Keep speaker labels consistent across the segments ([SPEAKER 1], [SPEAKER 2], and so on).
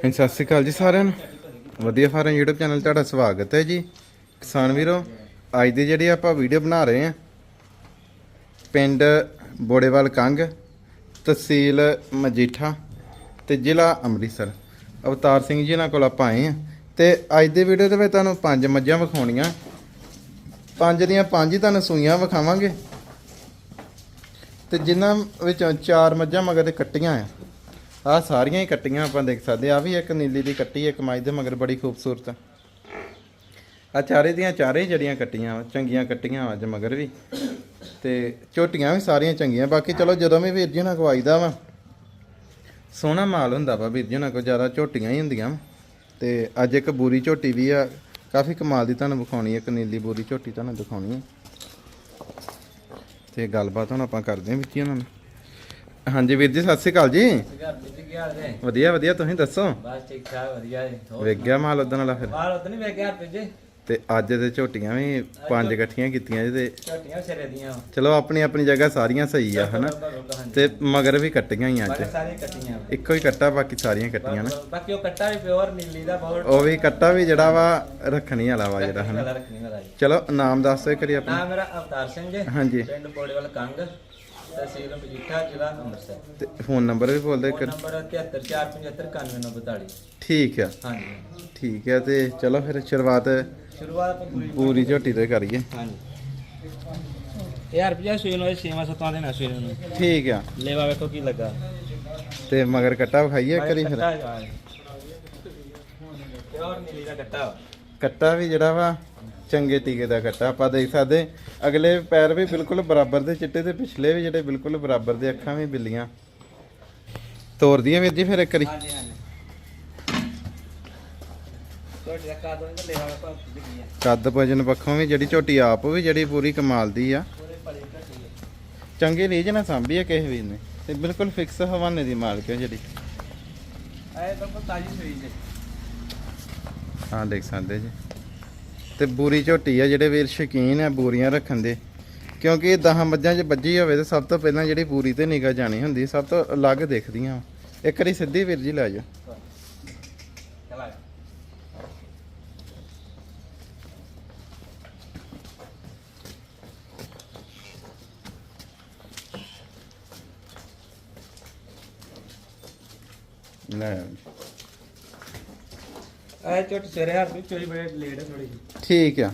[SPEAKER 1] ਹਾਂਜੀ, ਸਤਿ ਸ਼੍ਰੀ ਅਕਾਲ ਜੀ ਸਾਰਿਆਂ ਨੂੰ। ਵਧੀਆ ਫਾਰਮ YouTube ਚੈਨਲ ਤੁਹਾਡਾ ਸਵਾਗਤ ਹੈ ਜੀ। ਕਿਸਾਨ ਵੀਰੋ, ਅੱਜ ਦੀ ਜਿਹੜੀ ਆਪਾਂ ਵੀਡੀਓ ਬਣਾ ਰਹੇ ਹਾਂ, ਪਿੰਡ ਬੋੜੇਵਾਲ ਕੰਗ, ਤਹਿਸੀਲ ਮਜੀਠਾ ਤੇ ਜ਼ਿਲ੍ਹਾ ਅੰਮ੍ਰਿਤਸਰ। ਅਵਤਾਰ ਸਿੰਘ ਜੀ ਨਾਲ ਕੋਲ ਆਪਾਂ ਆਏ ਹਾਂ ਤੇ ਅੱਜ ਦੀ ਵੀਡੀਓ ਦੇ ਵਿੱਚ ਤੁਹਾਨੂੰ ਪੰਜ ਮੱਝਾਂ ਵਿਖਾਉਣੀਆਂ। ਪੰਜ ਦੀਆਂ ਪੰਜ ਹੀ ਤੁਹਾਨੂੰ ਸੂਈਆਂ ਵਿਖਾਵਾਂਗੇ। ਤੇ ਜਿਨ੍ਹਾਂ ਵਿੱਚੋਂ ਚਾਰ ਮੱਝਾਂ ਮਗਰ ਤੇ ਕੱਟੀਆਂ ਆ। ਆ ਸਾਰੀਆਂ ਹੀ ਕੱਟੀਆਂ ਆਪਾਂ ਦੇਖ ਸਕਦੇ ਆ ਆਹ ਵੀ ਇੱਕ ਨੀਲੀ ਦੀ ਕੱਟੀ ਇੱਕ ਮੱਝ ਦੇ ਮਗਰ ਬੜੀ ਖੂਬਸੂਰਤ। ਆ ਆਹ ਚਾਰੇ ਦੀਆਂ ਚਾਰੇ ਹੀ ਜੜੀਆਂ ਕੱਟੀਆਂ ਵਾ, ਚੰਗੀਆਂ ਕੱਟੀਆਂ ਵਾ ਅੱਜ ਮਗਰ ਵੀ। ਤੇ ਝੋਟੀਆਂ ਵੀ ਸਾਰੀਆਂ ਚੰਗੀਆਂ। ਬਾਕੀ ਚਲੋ ਜਦੋਂ ਵੀ ਵੀਰ ਜੀ ਨਾਲ ਖਵਾਈਦਾ ਵਾ ਸੋਹਣਾ ਮਾਲ ਹੁੰਦਾ ਵਾ ਵੀਰ ਜੀ ਨਾਲ ਕੋ ਜ਼ਿਆਦਾ ਝੋਟੀਆਂ ਹੀ ਹੁੰਦੀਆਂ ਵਾਂ। ਤੇ ਅੱਜ ਇੱਕ ਬੂਰੀ ਝੋਟੀ ਵੀ ਆ ਕਾਫੀ ਕਮਾਲ ਦੀ ਤੁਹਾਨੂੰ ਵਿਖਾਉਣੀ ਹੈ ਇੱਕ ਨੀਲੀ ਬੂਰੀ ਝੋਟੀ ਤੁਹਾਨੂੰ ਦਿਖਾਉਣੀ ਹੈ ਤੇ ਗੱਲਬਾਤ ਹੁਣ ਆਪਾਂ ਕਰਦੇ ਹਾਂ ਵਿੱਚ ਹੀ ਉਹਨਾਂ ਨਾਲ। ਹਾਂਜੀ ਵੀਰ ਜੀ ਸਤਿ ਸ਼੍ਰੀ ਅਕਾਲ ਜੀ। ਵਧੀਆ ਵਧੀਆ ਤੁਸੀਂ ਦੱਸੋ?
[SPEAKER 2] ਬਸ ਠੀਕ ਠਾਕ ਵਧੀਆ
[SPEAKER 1] ਵੇਖ ਗਿਆ ਮਾਲ ਉਦੋਂ ਵਾਲਾ ਫਿਰ।
[SPEAKER 2] ਬਾਹਰ ਉਤਨੀ ਵੇਖ ਗਿਆ ਭੇਜੇ
[SPEAKER 1] ਤੇ ਅੱਜ ਤੇ ਝੋਟੀਆਂ ਵੀ ਪੰਜ ਇਕੱਠੀਆਂ ਕੀਤੀਆਂ ਜੀ ਤੇ
[SPEAKER 2] ਛੋਟੀਆਂ ਸਿਰੇ ਦੀਆਂ।
[SPEAKER 1] ਚਲੋ ਆਪਣੀ ਆਪਣੀ ਜਗ੍ਹਾ ਸਾਰੀਆਂ ਸਹੀ ਆ ਹਨਾ? ਤੇ ਮਗਰ ਵੀ ਕੱਟੀਆਂ ਹੀ ਅੱਜ।
[SPEAKER 2] ਸਾਰੀਆਂ ਕੱਟੀਆਂ।
[SPEAKER 1] ਇੱਕੋ ਹੀ ਕੱਟਾ ਬਾਕੀ ਸਾਰੀਆਂ ਕੱਟੀਆਂ ਨਾ।
[SPEAKER 2] ਬਾਕੀ ਉਹ ਕੱਟਾ ਵੀ ਪਿਓਰ ਨੀਲੀ ਦਾ ਬਹੁਤ
[SPEAKER 1] ਉਹ ਵੀ ਕੱਟਾ ਵੀ ਜਿਹੜਾ ਵਾ ਰੱਖਣੀ ਵਾਲਾ ਵਾ ਜਿਹੜਾ ਹਨਾ? ਚਲੋ ਨਾਮ ਦੱਸ ਕਰੀ ਆਪਣਾ।
[SPEAKER 2] ਨਾਮ ਮੇਰਾ ਅਵਤਾਰ ਸਿੰਘ ਜੀ
[SPEAKER 1] ਹਾਂਜੀ।
[SPEAKER 2] ਪਿੰਡ ਬੋੜੇਵਾਲ ਕੰਗ। ਤਹਿਸੀਲ ਮਜੀਠਾ ਜ਼ਿਲ੍ਹਾ ਅੰਮ੍ਰਿਤਸਰ।
[SPEAKER 1] ਤੇ ਫੋਨ ਨੰਬਰ ਵੀ ਬੋਲ
[SPEAKER 2] ਫੋਨ
[SPEAKER 1] ਇੱਕ
[SPEAKER 2] ਨੰਬਰ 7347599942
[SPEAKER 1] ਠੀਕ ਆ।
[SPEAKER 2] ਹਾਂਜੀ।
[SPEAKER 1] ਠੀਕ ਆ ਤੇ ਚਲੋ ਫਿਰ ਸ਼ੁਰੂਆਤ
[SPEAKER 2] ਸ਼ੁਰੂਆਤ ਆਪਾਂ ਪੂਰੀ
[SPEAKER 1] ਪੂਰੀ ਝੋਟੀ ਤੋਂ ਹੀ ਕਰੀਏ।
[SPEAKER 2] ਹਾਂਜੀ। ਯਾਰ ਰੁਪਿਆ ਸੂਈ ਨੂੰ 6ਵਾਂ 7ਵਾਂ ਦੇਣਾ ਸੂਈ ਨੂੰ।
[SPEAKER 1] ਠੀਕ ਆ।
[SPEAKER 2] ਲੈਵਾ ਵੇਖੋ ਕੀ ਲੱਗਾ।
[SPEAKER 1] ਤੇ ਮਗਰ ਕੱਟਾ ਵਿਖਾਈਏ ਇੱਕ ਵਾਰੀ ਫਿਰ।
[SPEAKER 2] ਪਿਓਰ ਨੀਲੀ ਦਾ ਕੱਟਾ। ਵਾ।
[SPEAKER 1] ਕੱਟਾ ਵੀ ਜਿਹੜਾ ਵਾ ਚੰਗੇ ਟੀਕੇ ਦਾ ਕੱਟਾ ਆਪਾਂ ਦੇਖ ਸਕਦੇ ਅਗਲੇ ਪੈਰ ਵੀ ਬਿਲਕੁਲ ਬਰਾਬਰ ਦੇ ਚਿੱਟੇ ਤੇ ਪਿਛਲੇ ਵੀ ਜਿਹੜੇ ਬਿਲਕੁਲ ਬਰਾਬਰ ਦੇ ਅੱਖਾਂ ਵੀ ਬਿੱਲੀਆਂ। ਤੋਰਦੀਆਂ ਵੀਰ ਜੀ ਫਿਰ ਇੱਕ ਵਾਰੀ।
[SPEAKER 2] ਹਾਂਜੀ ਹਾਂਜੀ। ਕਾਦੋਂ
[SPEAKER 1] ਭਜਨ ਪੱਖੋਂ ਵੀ ਜਿਹੜੀ ਝੋਟੀ ਆਪ ਵੀ ਜਿਹੜੀ ਪੂਰੀ ਕਮਾਲ ਦੀ ਆ।
[SPEAKER 2] ਹੈ
[SPEAKER 1] ਚੰਗੇ ਰੀਜ ਨਾ ਸਾਂਭੀ ਆ ਕਿਸੇ ਵੀ ਨੇ ਤੇ ਬਿਲਕੁਲ ਫਿਕਸ ਹਵਾਨੇ ਦੀ ਮਾਲਕ ਹੈ ਜਿਹੜੀ।
[SPEAKER 2] ਐ ਬਿਲਕੁਲ ਤਾਜੀ ਸੂਈ ਜੇ
[SPEAKER 1] ਹਾਂ ਦੇਖ ਸਕਦੇ ਜੀ। ਤੇ ਬੂਰੀ ਝੋਟੀ ਆ ਜਿਹੜੇ ਵੀਰ ਸ਼ੌਕੀਨ ਆ ਬੂਰੀਆਂ ਰੱਖਣ ਦੇ। ਕਿਉਂਕਿ 10 ਮੱਝਾਂ 'ਚ ਵੱਜੀ ਹੋਵੇ ਤੇ ਸਭ ਤੋਂ ਪਹਿਲਾਂ ਜਿਹੜੀ ਬੂਰੀ ਤੇ ਨਿਗਾਹ ਜਾਣੀ ਹੁੰਦੀ, ਸਭ ਤੋਂ ਅਲੱਗ ਦਿਖਦੀਆਂ ਇੱਕ ਵਾਰੀ ਸਿੱਧੀ ਵੀਰ ਜੀ ਲੈ ਜਾਓ। ਲੈ ਆਓ।
[SPEAKER 2] ਝੋਟ ਸਵੇਰੇ ਹਰ ਵੀ ਚੋਰੀ ਬੜੇ ਲੇਟ ਹੈ ਥੋੜੀ ਜਿਹੀ।
[SPEAKER 1] ਠੀਕ ਆ।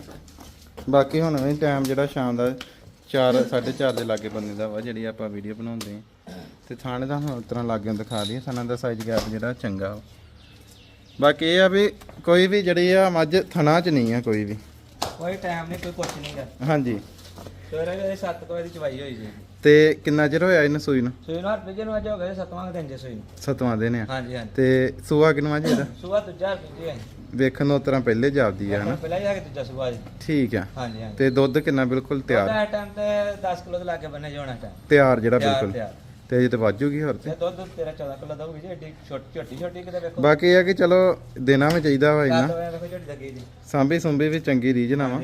[SPEAKER 1] ਬਾਕੀ ਹੁਣ ਵੀ ਟਾਈਮ ਜਿਹੜਾ ਸ਼ਾਮ ਦਾ 4 4:30 ਦੇ ਲਾਗੇ ਬੰਦੇ ਦਾ ਵਾ ਜਿਹੜੀ ਆਪਾਂ ਵੀਡੀਓ ਬਣਾਉਂਦੇ ਆ। ਤੇ ਥਾਣੇ ਦਾ ਹੁਣ ਉਤਰਾਂ ਲਾਗੇ ਦਿਖਾ ਦਈਏ ਥਾਣਾ ਦਾ ਸਾਈਜ਼ ਗੈਪ ਜਿਹੜਾ ਚੰਗਾ ਵਾ। ਬਾਕੀ ਇਹ ਆ ਵੀ ਕੋਈ ਵੀ ਜਿਹੜੀ ਆ ਮੱਝ ਥਣਾ 'ਚ ਨਹੀਂ ਆ ਕੋਈ ਵੀ।
[SPEAKER 2] ਕੋਈ ਟਾਈਮ ਨਹੀਂ ਕੋਈ ਕੁਛ ਨਹੀਂ ਗਾ।
[SPEAKER 1] ਹਾਂਜੀ।
[SPEAKER 2] ਸਵੇਰੇ ਵੀ 7 ਵਜੇ ਦੀ ਚਵਾਈ ਹੋਈ ਜੀ
[SPEAKER 1] ਤੇ ਕਿੰਨਾ ਚਿਰ ਹੋਇਆ ਇਹਨੂੰ ਸੂਈ ਨੂੰ?
[SPEAKER 2] ਸੂਈ ਨੂੰ ਹਰ ਵਜੇ ਨੂੰ ਅੱਜ ਹੋ ਗਏ 7ਵਾਂ ਦਿਨ ਜੇ ਸੂਈ ਨੂੰ।
[SPEAKER 1] ਸਤਵਾਂ ਦਿਨ ਆ।
[SPEAKER 2] ਹਾਂਜੀ ਹਾਂਜੀ।
[SPEAKER 1] ਤੇ ਸੂਆ ਕਿੰਨਵਾਂ ਜੀ ਇਹਦਾ?
[SPEAKER 2] ਸੂਆ ਦੂਜਾ ਰੁਪਏ ਹੈ
[SPEAKER 1] ਵੇਖਣ ਨੂੰ ਉਤਰਾਂ ਪਹਿਲੇ ਜਾਪਦੀ ਆ ਹਨਾ?
[SPEAKER 2] ਪਹਿਲਾਂ ਜਾ ਕੇ ਦੂਜਾ ਜੀ।
[SPEAKER 1] ਠੀਕ ਆ।
[SPEAKER 2] ਹਾਂਜੀ ਹਾਂਜੀ।
[SPEAKER 1] ਤੇ ਦੁੱਧ ਕਿੰਨਾ ਬਿਲਕੁਲ ਤਿਆਰ?
[SPEAKER 2] ਉਹਦਾ ਟਾਈਮ ਤੇ 10 ਕਿਲੋ ਦੇ ਲਾਗੇ ਬੰਨੇ ਜਾਣਾ ਟਾਈਮ
[SPEAKER 1] ਤਿਆਰ ਜਿਹੜਾ ਬਿਲਕੁਲ। ਤੇ ਅਜੇ ਤੇ ਵਾਜੂਗੀ ਹੋਰ ਤੇ?
[SPEAKER 2] ਤੇ ਦੁੱਧ ਤੇਰਾ 14 ਕਿਲੋ ਦਊਗੀ ਜੀ ਏਡੀ ਛੋਟੀ ਛੋਟੀ ਛੋਟੀ ਕਿਤੇ ਵੇਖੋ।
[SPEAKER 1] ਬਾਕੀ ਇਹ ਆ ਕਿ ਚਲੋ ਦੇਣਾ ਵੀ ਚਾਹੀਦਾ ਵਾ
[SPEAKER 2] ਤੋਂ ਜੀ।
[SPEAKER 1] ਸਾਂਭੀ ਸੁੰਭੀ ਵੀ ਚੰਗੀ ਰੀਝ ਨਾ ਵਾ।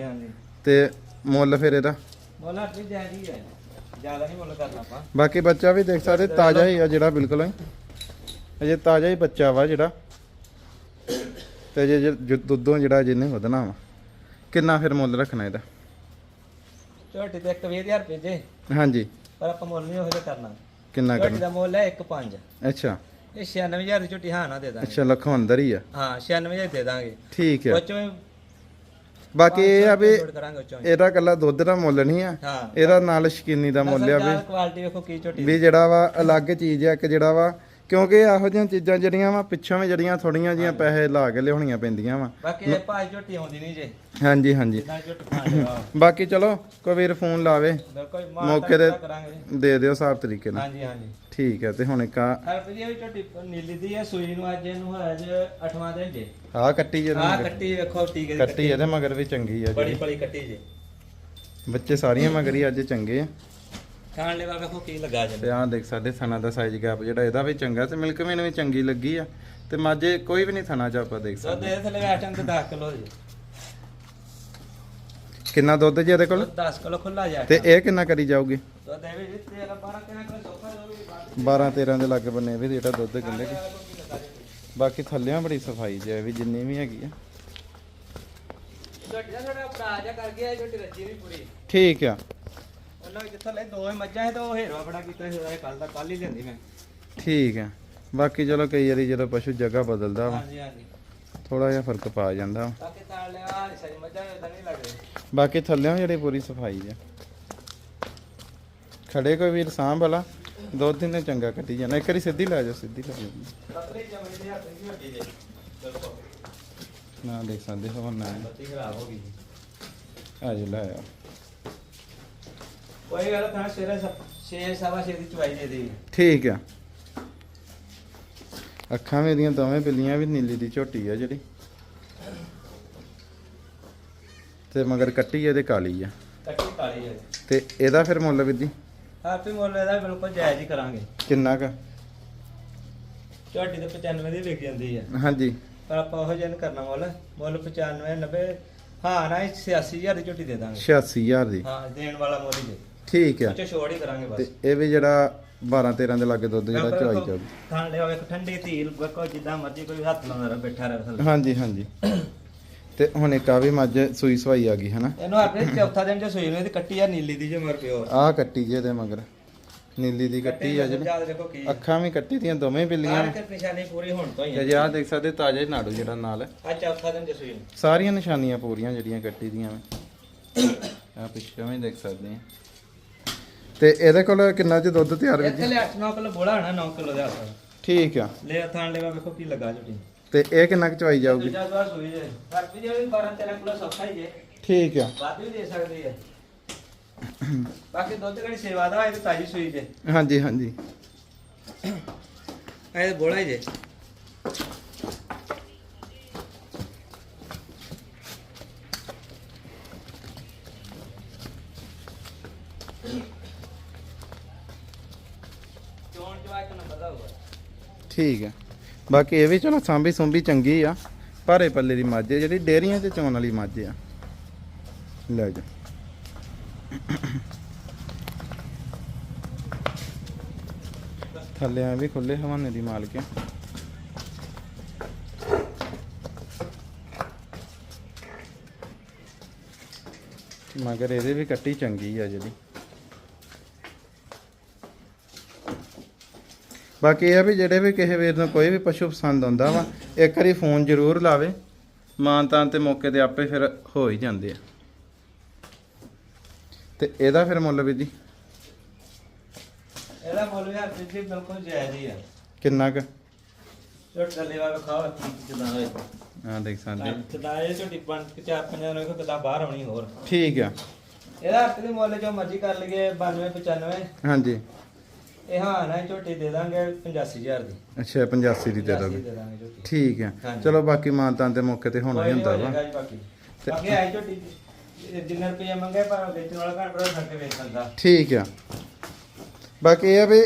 [SPEAKER 1] ਤੇ ਮੁੱਲ ਫਿਰ ਇਹਦਾ?
[SPEAKER 2] ਮੋਲਾ ਵੀ ਜਾਇਦੀ ਹੈ ਜ਼ਿਆਦਾ ਨਹੀਂ ਮੁੱਲ ਕਰਨਾ ਆਪਾਂ।
[SPEAKER 1] ਬਾਕੀ ਬੱਚਾ ਵੀ ਦੇਖ ਸਕਦੇ ਤਾਜ਼ਾ ਹੀ ਆ ਜਿਹੜਾ ਬਿਲਕੁਲ। ਹੀ ਅਜੇ ਤਾਜ਼ਾ ਹੀ ਬੱਚਾ ਵਾ ਜਿਹੜਾ। ਤੇ ਜੇ ਜੇ ਦੁੱਧੋਂ ਜਿਹੜਾ ਜਿਹਨੇ ਵਧਣਾ ਵਾ ਕਿੰਨਾ ਫਿਰ ਮੁੱਲ ਰੱਖਣਾ ਇਹਦਾ?
[SPEAKER 2] ਛੋਟੀ ਤੇ ਇੱਕ 20000 ਰੁਪਏ ਜੇ।
[SPEAKER 1] ਹਾਂਜੀ।
[SPEAKER 2] ਪਰ ਆਪਾਂ ਮੁੱਲ ਨਹੀਂ ਉਹ ਜਿਹਾ ਕਰਨਾ।
[SPEAKER 1] ਕਿੰਨਾ ਕਰਨਾ?
[SPEAKER 2] ਦਾ ਮੁੱਲ ਹੈ 1.5
[SPEAKER 1] ਅੱਛਾ।
[SPEAKER 2] ਇਹ 96000 ਦੀ ਝੋਟੀ ਹਾਂ ਨਾ ਦੇ ਦਾਂਗੇ।
[SPEAKER 1] ਅੱਛਾ ਲੱਖੋਂ ਅੰਦਰ ਹੀ ਆ।
[SPEAKER 2] ਹਾਂ 96000 ਦੇ ਦਾਂਗੇ।
[SPEAKER 1] ਠੀਕ ਆ।
[SPEAKER 2] ਉਹ ਚੋਂ
[SPEAKER 1] ਬਾਕੀ ਇਹ ਆ ਵੀ ਇਹਦਾ ਕੱਲਾ ਦੁੱਧ ਦਾ ਮੁੱਲ ਨਹੀਂ ਆ।
[SPEAKER 2] ਹਾਂ।
[SPEAKER 1] ਇਹਦਾ ਨਾਲ ਸ਼ਕੀਨੀ ਦਾ ਮੁੱਲ ਆ ਵੀ
[SPEAKER 2] ਕੁਆਲਿਟੀ ਵੇਖੋ ਕੀ ਝੋਟੀ
[SPEAKER 1] ਵੀ ਜਿਹੜਾ ਵਾ ਅਲੱਗ ਚੀਜ਼ ਆ ਇੱਕ ਜਿਹੜਾ ਵਾ ਕਿਉਂਕਿ ਇਹੋ ਜਿਹੀਆਂ ਚੀਜ਼ਾਂ ਜਿਹੜੀਆਂ ਵਾ ਪਿੱਛੋਂ ਵੀ ਜਿਹੜੀਆਂ ਥੋੜੀਆਂ ਜੀਆਂ ਪੈਸੇ ਲਾ ਕੇ ਲਿਆਉਣੀਆਂ ਪੈਂਦੀਆਂ ਵਾ।
[SPEAKER 2] ਬਾਕੀ ਇਹ ਭਾਈ ਝੋਟੀ ਆਉਂਦੀ ਨਹੀਂ ਜੇ।
[SPEAKER 1] ਹਾਂਜੀ ਹਾਂਜੀ।
[SPEAKER 2] ਜਿੱਦਾਂ ਝੋਟੀ
[SPEAKER 1] ਬਾਕੀ ਚਲੋ ਕੋਈ ਵੀਰ ਫੋਨ ਲਾਵੇ।
[SPEAKER 2] ਬਿਲਕੁਲ
[SPEAKER 1] ਮੌਕੇ ਤੇ-
[SPEAKER 2] ਕਰਾਂਗੇ।
[SPEAKER 1] ਦੇ ਦਿਓ ਹਿਸਾਬ ਤਰੀਕੇ ਨਾਲ।
[SPEAKER 2] ਹਾਂਜੀ ਹਾਂਜੀ।
[SPEAKER 1] ਠੀਕ ਹੈ ਤੇ ਹੁਣ ਇੱਕ ਆ
[SPEAKER 2] ਹਰ ਵੀ ਇਹ ਝੋਟੀ ਨੀਲੀ ਦੀ ਹੈ ਸੂਈ ਨੂੰ ਅੱਜ ਇਹਨੂੰ ਹੋਇਆ ਜੇ 8ਵਾਂ ਦਿਨ ਜੇ।
[SPEAKER 1] ਆਹ ਕੱਟੀ
[SPEAKER 2] ਆਹ
[SPEAKER 1] ਜਿਹੜੀ
[SPEAKER 2] ਕੱਟੀ ਵੇਖੋ ਟੀਕੇ ਦੀ
[SPEAKER 1] ਕੱਟੀ। ਇਹਦੇ ਮਗਰ ਵੀ ਚੰਗੀ ਆ
[SPEAKER 2] ਬੜੀ
[SPEAKER 1] ਜਿਹੜੀ।
[SPEAKER 2] ਬੜੀ ਕੱਟੀ ਜੇ।
[SPEAKER 1] ਬੱਚੇ ਸਾਰੀਆਂ ਮਗਰ ਹੀ ਅੱਜ ਚੰਗੇ ਆ।
[SPEAKER 2] ਖਾਣ ਲੈਵਾ ਵੇਖੋ ਕੀ ਲੱਗਾ ਜੇ
[SPEAKER 1] ਤੇ ਆਹ ਦੇਖ ਸਾਡੇ ਥਣਾ ਦਾ ਸਾਈਜ਼ ਗੈਪ ਜਿਹੜਾ ਇਹਦਾ ਵੀ ਚੰਗਾ ਤੇ ਮਿਲਕ ਵੀ ਚੰਗੀ ਲੱਗੀ ਆ। ਤੇ ਮਾਝੇ ਕੋਈ ਵੀ ਨਹੀਂ ਥਣਾ ਚ ਆਪਾਂ ਦੇਖ
[SPEAKER 2] ਦੁੱਧ
[SPEAKER 1] ਸਕਦੇ।
[SPEAKER 2] ਇਹਦੇ ਥੱਲੇ ਇਸ ਟਾਈਮ ਤੇ 10 ਕਿਲੋ ਜੀ।
[SPEAKER 1] ਕਿੰਨਾ ਦੁੱਧ ਜੀ ਇਹਦੇ ਕੋਲ?
[SPEAKER 2] ਦੁੱਧ 10 ਕਿਲੋ ਖੁੱਲਾ ਜਾ
[SPEAKER 1] ਤੇ ਇਹ ਕਿੰਨਾ ਕਰੀ ਜਾਊਗੀ?
[SPEAKER 2] ਦੁੱਧ ਇਹ ਵੀ ਜੀ 13 12 ਕਿੰਨਾ ਕਿਲੋ ਸੋਫਾ ਦੋ ਵੀ ਬਾਅਦ
[SPEAKER 1] 12 13 ਦੇ ਲੱਗ ਬੰਨੇ ਵੀ ਜਿਹੜਾ ਦੁੱਧ ਕਹਿੰਦੇ ਕਿ। ਬਾਕੀ ਥੱਲਿਆਂ ਬੜੀ ਸਫ਼ਾਈ ਜੇ ਵੀ ਜਿੰਨੀ ਵੀ ਹੈਗੀ ਆ।
[SPEAKER 2] ਝੋਟੀ ਦਾ ਥੋੜਾ ਭਰਾ ਜਾ ਕਰ ਗਿਆ ਝੋਟੀ ਰੱਜੀ ਨਹੀਂ ਪੂਰੀ।
[SPEAKER 1] ਠੀਕ ਆ।
[SPEAKER 2] ਉਹਨਾਂ ਵਿੱਚ ਥੱਲੇ ਦੋਵੇਂ ਮੱਝਾਂ ਹੈ ਤਾਂ ਉਹ ਹੇਰਵਾ ਬੜਾ ਕੀਤਾ ਸੀ ਉਹਦਾ ਕੱਲ ਦਾ ਕੱਲ ਹੀ ਲੈਂਦੀ ਮੈਂ।
[SPEAKER 1] ਠੀਕ ਆ ਬਾਕੀ ਚਲੋ ਕਈ ਵਾਰੀ ਜਦੋਂ ਪਸ਼ੂ ਜਗ੍ਹਾ ਬਦਲਦਾ ਵਾ
[SPEAKER 2] ਹਾਂਜੀ ਹਾਂਜੀ।
[SPEAKER 1] ਥੋੜਾ ਜਿਹਾ ਫ਼ਰਕ ਪਾ ਜਾਂਦਾ ਵਾ।
[SPEAKER 2] ਬਾਕੀ ਤਾਂ ਲਿਆ ਸਾਰੀ ਮੱਝਾਂ ਇਦਾਂ ਨਹੀਂ ਲੱਗਦੇ
[SPEAKER 1] ਬਾਕੀ ਥੱਲਿਆਂ ਜਿਹੜੀ ਪੂਰੀ ਸਫ਼ਾਈ ਆ। ਖੜੇ ਕੋਈ ਵੀਰ ਸਾਂਭ ਵਾਲਾ ਦੋ ਦਿਨ ਨੇ ਚੰਗਾ ਕੱਟੀ ਜਾਣਾ। ਇੱਕ ਵਾਰੀ ਸਿੱਧੀ ਲੈ ਜਾਓ ਸਿੱਧੀ ਲੈ ਜਾਓ।
[SPEAKER 2] ਪਤਲੀ ਚਮੜੀ ਦੇ ਹੱਥ ਦੀ ਝੋਟੀ ਜੇ ਬਿਲਕੁਲ
[SPEAKER 1] ਨਾ ਦੇਖ ਸਕਦੇ ਹੋ ਨਾ।
[SPEAKER 2] ਬੱਤੀ ਖਰਾਬ ਹੋ ਗਈ
[SPEAKER 1] ਅੱਜ ਲੈ ਆ
[SPEAKER 2] ਕੋਈ ਗੱਲ ਤਾਂ ਸਵੇਰੇ 6 ਸਵਾ ਛੇ ਦੀ ਚਵਾਈ ਦੇ ਦੀ।
[SPEAKER 1] ਠੀਕ ਆ। ਅੱਖਾਂ ਮੇਰੀਆਂ ਦੋਵੇਂ ਬਿੱਲੀਆਂ ਵੀ ਨੀਲੀ ਦੀ ਝੋਟੀ ਆ ਜਿਹੜੀ। ਤੇ ਮਗਰ ਕੱਟੀ ਇਹਦੇ ਕਾਲੀ ਆ।
[SPEAKER 2] ਕੱਟੀ ਕਾਲੀ ਹੈ
[SPEAKER 1] ਤੇ ਇਹਦਾ ਫਿਰ ਮੁੱਲ ਵਿਧੀ
[SPEAKER 2] ਆਪੇ ਮੁੱਲ ਇਹਦਾ ਬਿਲਕੁਲ ਜਾਇਜ਼ ਹੀ ਕਰਾਂਗੇ।
[SPEAKER 1] ਕਿੰਨਾ ਕ?
[SPEAKER 2] ਝੋਟੀ ਤੇ 95 ਦੀ ਵਿਕ ਜਾਂਦੀ ਹੈ
[SPEAKER 1] ਹਾਂਜੀ।
[SPEAKER 2] ਪਰ ਆਪਾਂ ਉਹ ਜਿਹਾ ਨੀ ਕਰਨਾ ਮੁੱਲ। ਮੁੱਲ 95 90 ਹਾਂ ਨਾ 86000 ਦੀ ਝੋਟੀ ਦੇ ਦਾਂਗੇ।
[SPEAKER 1] 86000 ਦੀ।
[SPEAKER 2] ਹਾਂ ਦੇਣ ਵਾਲਾ ਮੁੱਲ ਹੀ ਦੇ।
[SPEAKER 1] ਠੀਕ ਆ।
[SPEAKER 2] ਉੱਚ ਛੋੜ ਹੀ ਕਰਾਂਗੇ
[SPEAKER 1] ਤੇ
[SPEAKER 2] ਬਸ
[SPEAKER 1] ਇਹ ਵੀ ਜਿਹੜਾ 12 13 ਦੇ ਲਾਗੇ ਦੁੱਧ ਜਿਹੜਾ ਚਵਾਈ ਜਾਊਗੀ
[SPEAKER 2] ਖਾਣ ਲਿਆ ਇੱਕ ਠੰਡੀ ਧੀਲ ਬੱਕੋ ਜਿੱਦਾਂ ਮਰਜ਼ੀ ਕੋਈ ਹੱਥ ਲਾਉਂਦਾ ਰਹੇ ਬੈਠਾ ਰਹੇ ਥੱਲੇ।
[SPEAKER 1] ਹਾਂਜੀ ਹਾਂਜੀ। ਤੇ ਹੁਣ ਇੱਕ ਆ ਵੀ ਮੱਝ ਸੂਈ ਸਵਾਈ ਆ ਗਈ ਹਨਾ?
[SPEAKER 2] ਇਹਨੂੰ ਆਪਣੇ ਚੌਥਾ ਦਿਨ ਜੇ ਸੋਈ ਨੂੰ ਇਹਦੀ ਕੱਟੀ ਆ ਨੀਲੀ ਦੀ ਜੇ ਮਰ ਪਿਓ।
[SPEAKER 1] ਆਹ ਕੱਟੀ ਜੇ ਦੇ ਮਗਰ। ਨੀਲੀ ਦੀ ਕੱਟੀ ਆ ਜਿਹੜੀ ਅੱਖਾਂ ਵੀ ਕੱਟੀ ਦੀਆਂ ਦੋਵੇਂ ਬਿੱਲੀਆਂ।
[SPEAKER 2] ਤੇ ਨਿਸ਼ਾਨੀ ਪੂਰੀ ਹੋਣ ਤੋਂ ਹੀ
[SPEAKER 1] ਤੇ ਜੇ ਆਹ ਦੇਖ ਸਕਦੇ ਤਾਜ਼ੇ ਨਾੜੂ ਜਿਹੜਾ ਨਾਲ।
[SPEAKER 2] ਆ ਚੌਥਾ ਦਿਨ ਜੇ ਸੋਈ
[SPEAKER 1] ਸਾਰੀਆਂ ਨਿਸ਼ਾਨੀਆਂ ਪੂਰੀਆਂ ਜਿਹੜੀਆਂ ਕੱਟੀ ਦੀਆਂ ਆ ਪਿੱਛੇ ਵੀ ਦੇਖ ਸਕਦੇ ਆ। ਤੇ ਇਹਦੇ ਕੋਲ ਕਿੰਨਾ ਚ ਦੁੱਧ ਤਿਆਰ ਵੀ?
[SPEAKER 2] ਇੱਥੇ ਲੈ 8-9 ਕਿਲੋ ਬੋਲਾ ਹੋਣਾ 9 ਕਿਲੋ ਦੇ ਹੱਥ
[SPEAKER 1] ਠੀਕ ਆ।
[SPEAKER 2] ਲੈ ਥਾਣ ਲੈਵਾ ਵੇਖੋ ਕੀ ਲੱਗਾ ਝੋਟੀ
[SPEAKER 1] ਤੇ ਇਹ ਕਿੰਨਾ ਕੁ ਚਵਾਈ ਜਾਊਗੀ?
[SPEAKER 2] ਦੂਜਾ ਦਵਾਰ ਸੋਈ ਜੇ ਪਰ ਵੀ ਜੇ 12-13 ਕਿਲੋ ਸੌਖਾ ਹੀ ਜੇ।
[SPEAKER 1] ਠੀਕ ਆ।
[SPEAKER 2] ਵੱਧ ਵੀ ਦੇ ਸਕਦੀ ਹੈ ਬਾਕੀ ਦੁੱਧ ਕਿਹੜੀ ਸੇਵਾ ਦਾ ਇਹ ਤਾਜੀ ਸੂਈ ਜੇ।
[SPEAKER 1] ਹਾਂਜੀ ਹਾਂਜੀ।
[SPEAKER 2] ਇਹ ਬੋਲਾ ਹੀ ਜੇ ਚੋਣ ਜਵਾ ਇੱਕ ਨੰਬਰ ਦਾ ਹੋਊਗਾ
[SPEAKER 1] ਠੀਕ ਹੈ। ਬਾਕੀ ਇਹ ਵੀ ਚਲੋ ਸਾਂਭੀ ਸੁੰਭੀ ਚੰਗੀ ਆ। ਭਾਰੇ ਪੱਲੇ ਦੀ ਮੱਝ ਆ, ਜਿਹੜੀ ਡੇਰੀਆਂ 'ਚ ਚੋਣ ਵਾਲੀ ਮੱਝ ਆ। ਲੈ ਜਾ। ਥੱਲੇ ਆ ਵੀ ਖੁੱਲੇ ਹਵਾਨੇ ਦੀ ਮਾਲਕ। ਆ ਮਗਰ ਇਹਦੇ ਵੀ ਕੱਟੀ ਚੰਗੀ ਆ ਜਿਹੜੀ। ਬਾਕੀ ਇਹ ਆ ਵੀ ਜਿਹੜੇ ਵੀ ਕਿਸੇ ਵੀਰ ਨੂੰ ਕੋਈ ਵੀ ਪਸ਼ੂ ਪਸੰਦ ਆਉਂਦਾ ਵਾ ਇੱਕ ਵਾਰੀ ਫੋਨ ਜ਼ਰੂਰ ਲਾਵੇ ਮਾਨਤਾਨ ਤੇ ਮੌਕੇ ਤੇ ਆਪੇ ਫਿਰ ਹੋ ਹੀ ਜਾਂਦੇ ਆ। ਤੇ ਇਹਦਾ ਫਿਰ ਮੁੱਲ ਵੀ ਜੀ?
[SPEAKER 2] ਇਹਦਾ ਮੁੱਲ ਵੀ ਹਰ ਚੀਜ਼ ਬਿਲਕੁਲ ਜਾਇਜ਼ ਹੀ ਆ।
[SPEAKER 1] ਕਿੰਨਾ ਕੁ?
[SPEAKER 2] ਝੋਟੀ ਦਾ ਲੇਵਾ ਖਾਓ ਕੀ ਕਿਦਾਂ ਹੋਏ।
[SPEAKER 1] ਆ ਦੇਖ ਸਕਦੇ।
[SPEAKER 2] ਕਿਦਾਂ ਇਹ ਪੰਜ ਕੁ ਚਾਰ ਪੰਜਾਂ ਨੂੰ ਕਿਦਾਂ ਬਾਹਰ ਆਉਣੀ ਹੋਰ।
[SPEAKER 1] ਠੀਕ ਆ।
[SPEAKER 2] ਇਹਦਾ ਹੱਥ ਦੇ ਮੁੱਲ ਜੋ ਮਰਜ਼ੀ ਕਰ ਲਈਏ 92 95
[SPEAKER 1] ਹਾਂਜੀ।
[SPEAKER 2] ਇਹ ਹਾਂ ਨਾ ਇਹ ਝੋਟੀ ਦੇ ਦਾਂਗੇ 85000 ਦੀ।
[SPEAKER 1] ਅੱਛਾ 85 ਦੀ ਦੇ
[SPEAKER 2] 85
[SPEAKER 1] ਦੋਗੇ।
[SPEAKER 2] ਦੇ ਦਾਂਗੇ ਝੋਟੀ।
[SPEAKER 1] ਠੀਕ ਆ
[SPEAKER 2] ਹਾਂਜੀ।
[SPEAKER 1] ਚਲੋ ਬਾਕੀ ਮਾਨਤਾਨ ਤੇ ਮੌਕੇ ਤੇ ਹੋਣਾ ਹੀ
[SPEAKER 2] ਨੀ
[SPEAKER 1] ਹੁੰਦਾ
[SPEAKER 2] ਹੋ
[SPEAKER 1] ਵਾ
[SPEAKER 2] ਬਾਕੀ।
[SPEAKER 1] ਤੇ-
[SPEAKER 2] ਬਾਕੀ ਆਈ ਝੋਟੀ ਇਹ ਜਿੰਨੇ ਰੁਪਏ ਮੰਗੇ ਪਰ ਵੇਚਣ ਵਾਲਾ ਘੱਟ ਰੋ ਕੇ ਵੇਚ ਸਕਦਾ
[SPEAKER 1] ਠੀਕ ਆ। ਬਾਕੀ ਇਹ ਆ ਵੀ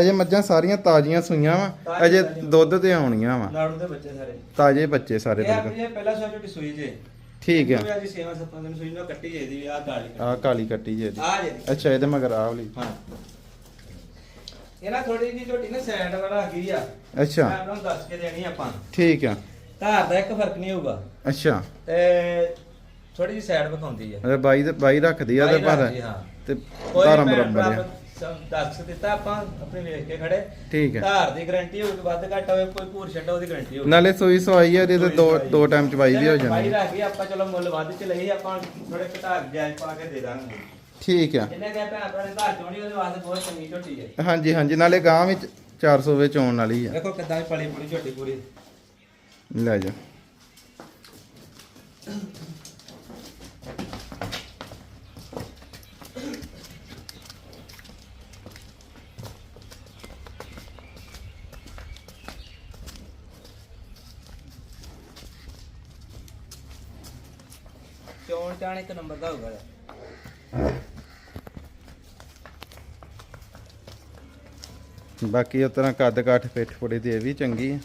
[SPEAKER 1] ਅਜੇ ਮੱਝਾਂ ਸਾਰੀਆਂ ਤਾਜ਼ੀਆਂ ਸੂਈਆਂ ਵਾ ਅਜੇ ਦੁੱਧ ਤੇ ਆਉਣੀਆਂ ਵਾ।
[SPEAKER 2] ਨਾੜੂ ਦੇ ਬੱਚੇ ਸਾਰੇ।
[SPEAKER 1] ਤਾਜ਼ੇ ਬੱਚੇ ਸਾਰੇ
[SPEAKER 2] ਇਹ
[SPEAKER 1] ਬਿਲਕੁਲ।
[SPEAKER 2] ਆਪਣੀ ਇਹ ਪਹਿਲਾ ਸੋ ਝੋਟੀ ਸੂਈ ਜੇ।
[SPEAKER 1] ਠੀਕ ਆ।
[SPEAKER 2] ਅੱਜ ਸੇਵਾ ਸੱਤਾਂ ਦਿਨ ਸੂਈ ਨਾ ਕੱਟੀ ਜੇ ਦੀ ਆ ਗਾਲੀ
[SPEAKER 1] ਆ ਕਾਲੀ ਕੱਟੀ ਜੇ ਇਹਦੀ।
[SPEAKER 2] ਆ ਜੇ ਦੀ।
[SPEAKER 1] ਅੱਛਾ ਇਹਦੇ ਮਗਰ ਆਹ ਵਾਲੀ।
[SPEAKER 2] ਹਾਂ। ਇਹ ਨਾ ਥੋੜੀ ਜਿਹੀ ਝੋਟੀ ਨਾ ਸਾਈਡ ਵਾਲਾ ਹੈਗੀ ਆ।
[SPEAKER 1] ਅੱਛਾ।
[SPEAKER 2] ਮੈਂ ਤੁਹਾਨੂੰ ਦੱਸ ਕੇ ਦੇਣੀ ਆਪਾਂ।
[SPEAKER 1] ਠੀਕ ਆ।
[SPEAKER 2] ਧਾਰ ਦਾ ਇੱਕ ਫ਼ਰਕ ਨਹੀਂ ਹੋਊਗਾ।
[SPEAKER 1] ਅੱਛਾ।
[SPEAKER 2] ਤੇ ਥੋੜੀ ਜਿਹੀ ਸਾਈਡ ਵਿਖਾਉਂਦੀ ਆ।
[SPEAKER 1] ਅਰੇ ਬਾਈ ਦੇ ਬਾਈ ਰੱਖਦੀ ਆ ਤੇ
[SPEAKER 2] ਬਾਈ
[SPEAKER 1] ਪਰ। ਤੇ ਧਾਰਾਂ ਬਰਾਬਰ ਆ।
[SPEAKER 2] ਦੱਸ ਦਿੱਤਾ ਆਪਾਂ ਆਪਣੇ ਵੇਖ ਕੇ ਖੜੇ।
[SPEAKER 1] ਠੀਕ ਹੈ
[SPEAKER 2] ਧਾਰ ਦੀ ਗਾਰੰਟੀ ਹੋਵੇ ਵੱਧ ਘੱਟ ਹੋਵੇ ਕੋਈ ਭੂਰ ਛੱਡ ਉਹਦੀ ਗਾਰੰਟੀ ਹੋਵੇ
[SPEAKER 1] ਨਾਲੇ ਸੂਈ ਸਵਾਈ ਆ ਇਹਦੀ ਤੇ ਦੋ ਦੋ ਟਾਈਮ ਚਵਾਈ ਵੀ ਹੋ
[SPEAKER 2] ਬਾਈ
[SPEAKER 1] ਜਾਣੀ
[SPEAKER 2] ਰੱਖ ਗਈ ਆਪਾਂ ਚਲੋ ਮੁੱਲ ਵੱਧ ਚ ਲਈ ਆਪਾਂ ਥੋੜੇ ਘਟਾ ਜਾਇਜ਼ ਪਾ ਕੇ ਦੇ ਦਾਂਗੇ।
[SPEAKER 1] ਠੀਕ ਆ।
[SPEAKER 2] ਜਿੰਨੇ ਕਹੇ ਭੈਣ ਭਰਾ ਨੇ ਧਾਰ ਚੋਣੀ ਉਹਦੇ ਵਾਸਤੇ ਬਹੁਤ ਚੰਗੀ ਝੋਟੀ ਹੈ
[SPEAKER 1] ਹਾਂਜੀ ਹਾਂਜੀ ਨਾਲੇ ਗਾਂ ਵਿੱਚ 400 ਵਿੱਚ ਆਉਣ ਵਾਲੀ ਆ।
[SPEAKER 2] ਦੇਖੋ ਕਿੱਦਾਂ ਦੀ ਪਲੀ ਪਲੀ ਝੋਟੀ ਪੂਰੀ।
[SPEAKER 1] ਲੈ ਜਾ।
[SPEAKER 2] ਚੋਣ ਚਾਣ ਇੱਕ ਨੰਬਰ ਦਾ ਹੋਊਗਾ।
[SPEAKER 1] ਬਾਕੀ ਉਸ ਤਰ੍ਹਾਂ ਕੱਦ ਕਾਠ ਪਿੱਠ ਫੁੜੇ ਦੀ ਇਹ ਵੀ ਚੰਗੀ ਆ।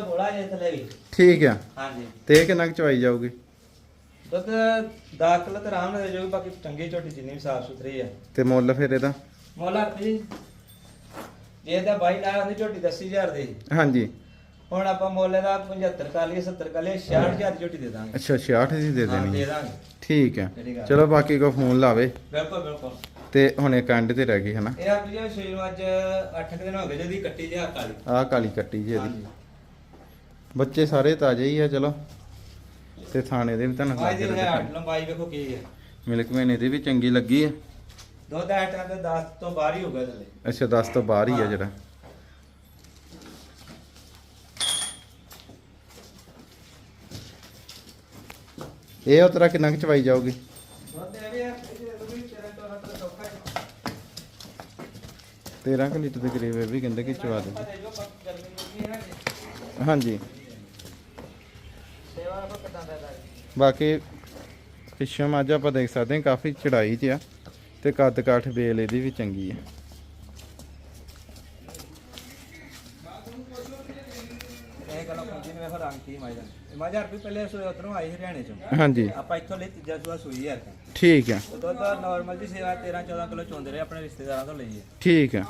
[SPEAKER 2] ਗੋਲਾ ਜੇ ਥੱਲੇ ਵੀ।
[SPEAKER 1] ਠੀਕ ਆ।
[SPEAKER 2] ਹਾਂਜੀ।
[SPEAKER 1] ਤੇ ਕਿੰਨਾ ਕੁ ਚਵਾਈ ਜਾਊਗੀ?
[SPEAKER 2] ਦੁੱਧ 10 ਕਿਲੋ ਤੇ ਆਰਾਮ ਨਾਲ ਦੇ ਜੋ ਬਾਕੀ ਚੰਗੀ ਝੋਟੀ ਜਿੰਨੀ ਵੀ ਸਾਫ਼ ਸੁਥਰੀ ਹੈ
[SPEAKER 1] ਤੇ ਮੁੱਲ ਫਿਰ ਇਹਦਾ?
[SPEAKER 2] ਮੋਲਾ ਜੀ ਜੇ ਤਾਂ ਬਾਈ ਨਾਲ ਦੀ ਝੋਟੀ 80000 ਦੀ।
[SPEAKER 1] ਹਾਂਜੀ।
[SPEAKER 2] ਹੁਣ ਆਪਾਂ ਮੁੱਲ ਦਾ 75 ਕਰ ਲਈਏ 70 ਕਰ ਲਈਏ 66000 ਦੀ ਝੋਟੀ ਦੇ ਦਾਂਗੇ।
[SPEAKER 1] ਅੱਛਾ 66 ਦੀ ਦੇ
[SPEAKER 2] ਹਾਂ,
[SPEAKER 1] ਦੇਣੀ।
[SPEAKER 2] ਦੇ
[SPEAKER 1] ਹੈ।
[SPEAKER 2] ਦਾਂਗੇ।
[SPEAKER 1] ਠੀਕ ਹੈ।
[SPEAKER 2] ਜਿਹੜੀ ਗੱਲ।
[SPEAKER 1] ਚਲੋ ਬਾਕੀ ਕੋ ਫੋਨ ਲਾਵੇ।
[SPEAKER 2] ਬਿਲਕੁਲ ਬਿਲਕੁਲ।
[SPEAKER 1] ਤੇ ਹੁਣ ਇੱਕ ਐਂਡ ਤੇ ਰਹਿ ਗਈ ਹਨਾ
[SPEAKER 2] ਇਹ ਆਪ ਜੀ ਸੂਈ ਨੂੰ ਅੱਜ 8 ਦਿਨ ਹੋ ਗਏ ਜਿਹਦੀ ਕੱਟੀ ਜੇ ਹੱਥ ਵਾਲੀ
[SPEAKER 1] ਆਹ ਕਾਲੀ ਕੱਟੀ ਜੀ ਇਹਦੀ।
[SPEAKER 2] ਹਾਂਜੀ।
[SPEAKER 1] ਬੱਚੇ ਸਾਰੇ ਤਾਜ਼ੇ ਹੀ ਆ ਚਲੋ। ਤੇ ਥਾਣੇ ਦੇ ਵੀ ਤੁਹਾਨੂੰ
[SPEAKER 2] ਅੱਜ ਦੀ
[SPEAKER 1] ਲੱਗੇ
[SPEAKER 2] ਹੈ ਅੱਠ ਲੰਬਾਈ ਵੇਖੋ ਕੀ ਹੈ।
[SPEAKER 1] ਮਿਲਕ ਮੈਨੇ ਦੀ ਵੀ ਚੰਗੀ ਲੱਗੀ ਹੈ।
[SPEAKER 2] ਦੁੱਧ ਐ ਟਾਈਮ ਤੇ 10 ਤੋਂ ਬਾਹਰ ਹੀ ਹੋਊਗਾ ਥੱਲੇ
[SPEAKER 1] ਅੱਛਾ 10 ਤੋਂ ਬਾਹਰ ਹੀ ਆ ਜਿਹੜਾ। ਇਹ ਉਤਰਾ ਕਿੰਨਾ ਕੁ ਚਵਾਈ ਜਾਊਗੀ?
[SPEAKER 2] ਦੁੱਧ ਇਹ ਵੀ ਹੈ ਇਹ ਵੀ 13 14 ਕਿਲੋ ਸੌਖਾ ਹੈ
[SPEAKER 1] 13 ਕੁ ਲੀਟਰ ਦੇ ਕਰੀਬ ਇਹ ਵੀ ਕਹਿੰਦੇ ਕਿ ਚਵਾ ਦੇ। ਹਾਂਜੀ। ਬਾਕੀ ਪਿੱਛੋਂ ਮੱਝ ਆਪਾਂ ਦੇਖ ਸਕਦੇ ਹਾਂ, ਕਾਫੀ ਚੜਾਈ 'ਚ ਆ ਤੇ ਕੱਦ ਕਾਠ ਬੇਲ ਇਹਦੀ ਵੀ ਚੰਗੀ ਆ।
[SPEAKER 2] ਇਹ ਗੱਲ ਪੁੰਜੀ ਨੇ ਫਿਰ ਰੰਗ ਕੀ ਮਾਜਾ ਮਾਜਾ ਰੁਪਏ ਪਹਿਲੇ ਸੋ ਉਧਰੋਂ ਆਈ ਹਰਿਆਣੇ ਚੋਂ।
[SPEAKER 1] ਹਾਂਜੀ।
[SPEAKER 2] ਆਪਾਂ ਇੱਥੋਂ ਲਈ ਤੀਜਾ ਸੂਆ ਸੂਈ ਯਾਰ
[SPEAKER 1] ਠੀਕ ਆ
[SPEAKER 2] ਉਦੋਂ ਤਾਂ ਨਾਰਮਲ ਦੀ ਸੇਵਾ 13 14 ਕਿਲੋ ਚੋਂਦੇ ਰਹੇ ਆਪਣੇ ਰਿਸ਼ਤੇਦਾਰਾਂ ਤੋਂ ਲਈ ਹੈ
[SPEAKER 1] ਠੀਕ ਆ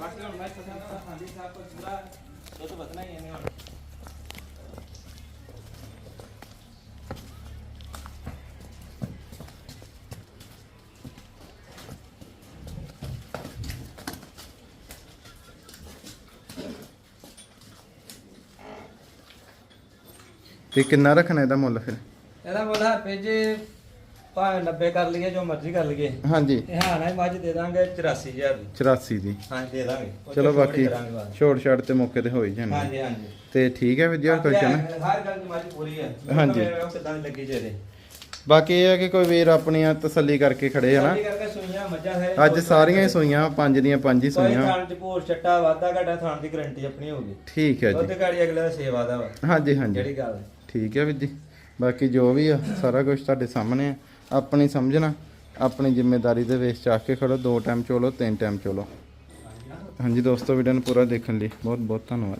[SPEAKER 2] ਬਾਕੀ ਹੁਣ ਮੈਂ ਪਸੰਦ ਖਾਂਦੀ ਸਾਹਿਬ ਕੋਲ ਪੂਰਾ ਦੁੱਧ ਵਧਣਾ ਹੀ ਇਹਨੇ ਹੁਣ
[SPEAKER 1] ਤੇ ਕਿੰਨਾ ਰੱਖਣਾ ਇਹਦਾ ਮੁੱਲ ਫਿਰ?
[SPEAKER 2] ਇਹਦਾ ਬੋਲਾ ਭੇਜੇ ਭਾਵੇਂ 90 ਕਰ ਲਈਏ ਜੋ ਮਰਜ਼ੀ ਕਰ ਲਈਏ।
[SPEAKER 1] ਹਾਂਜੀ।
[SPEAKER 2] ਇਹ ਹਾਂ ਨਾ ਮੱਝ ਦੇ ਦਾਂਗੇ 84000 ਦੀ।
[SPEAKER 1] 84 ਦੀ।
[SPEAKER 2] ਹਾਂ ਦੇ ਦਾਂਗੇ। ਉਹ
[SPEAKER 1] ਚਲੋ
[SPEAKER 2] ਚੋਂ
[SPEAKER 1] ਬਾਕੀ
[SPEAKER 2] ਕਰਾਂਗੇ ਬਾਅਦ।
[SPEAKER 1] ਛੋੜ ਛਾੜ ਤੇ ਮੌਕੇ ਤੇ ਹੋ ਹੀ ਜਾਣਾ।
[SPEAKER 2] ਹਾਂਜੀ ਹਾਂਜੀ।
[SPEAKER 1] ਤੇ ਠੀਕ ਹੈ ਵਿਦਿਆ ਕੁਐਸਚਨ
[SPEAKER 2] ਹਰ ਗੱਲ ਦੀ ਮੱਝ ਪੂਰੀ ਹੈ।
[SPEAKER 1] ਹਾਂਜੀ।
[SPEAKER 2] ਕਿਦਾਂ ਦੀ ਲੱਗੀ ਜੇ
[SPEAKER 1] ਬਾਕੀ ਇਹ ਹੈ ਕਿ ਕੋਈ ਵੀਰ ਆਪਣੀਆਂ ਤਸੱਲੀ ਕਰਕੇ ਖੜੇ ਨਾ।
[SPEAKER 2] ਕਰਕੇ ਸੂਈਆਂ ਮੱਝਾਂ ਹੈ।
[SPEAKER 1] ਅੱਜ ਸਾਰੀਆਂ ਹੀ ਸੂਈਆਂ ਪੰਜ ਦੀਆਂ ਪੰਜ ਹੀ ਸੂਈਆਂ।
[SPEAKER 2] ਥਾਣ ਚ ਭੋਰ ਛੱਟਾ ਵਾਧਾ ਘਾਟਾ ਥਾਣ ਦੀ ਗਾਰੰਟੀ ਆਪਣੀ ਹੋਊਗੀ
[SPEAKER 1] ਠੀਕ ਹੈ ਜੀ।
[SPEAKER 2] ਗਾੜੀ ਅਗਲੇ ਦਾ ਸੇਵਾ ਦਾ ਵਾ।
[SPEAKER 1] ਹਾਂਜੀ ਹਾਂਜੀ।
[SPEAKER 2] ਜਿਹੜੀ ਗੱਲ ਹੈ।
[SPEAKER 1] ਠੀਕ ਹੈ ਵੀਰ ਜੀ। ਬਾਕੀ ਜੋ ਵੀ ਆ, ਸਾਰਾ ਕੁਝ ਤੁਹਾਡੇ ਸਾਹਮਣੇ ਆ। ਆਪਣੀ ਸਮਝਣਾ ਆਪਣੀ ਜ਼ਿੰਮੇਵਾਰੀ ਦੇ ਵਿੱਚ ਚ ਆ ਕੇ ਖੜੋ। ਦੋ ਟਾਈਮ ਚੋਲੋ, ਤਿੰਨ ਟਾਈਮ ਚੋਲੋ। ਹਾਂਜੀ ਦੋਸਤੋ ਵੀਡੀਓ ਨੂੰ ਪੂਰਾ ਦੇਖਣ ਲਈ ਬਹੁਤ ਬਹੁਤ ਧੰਨਵਾਦ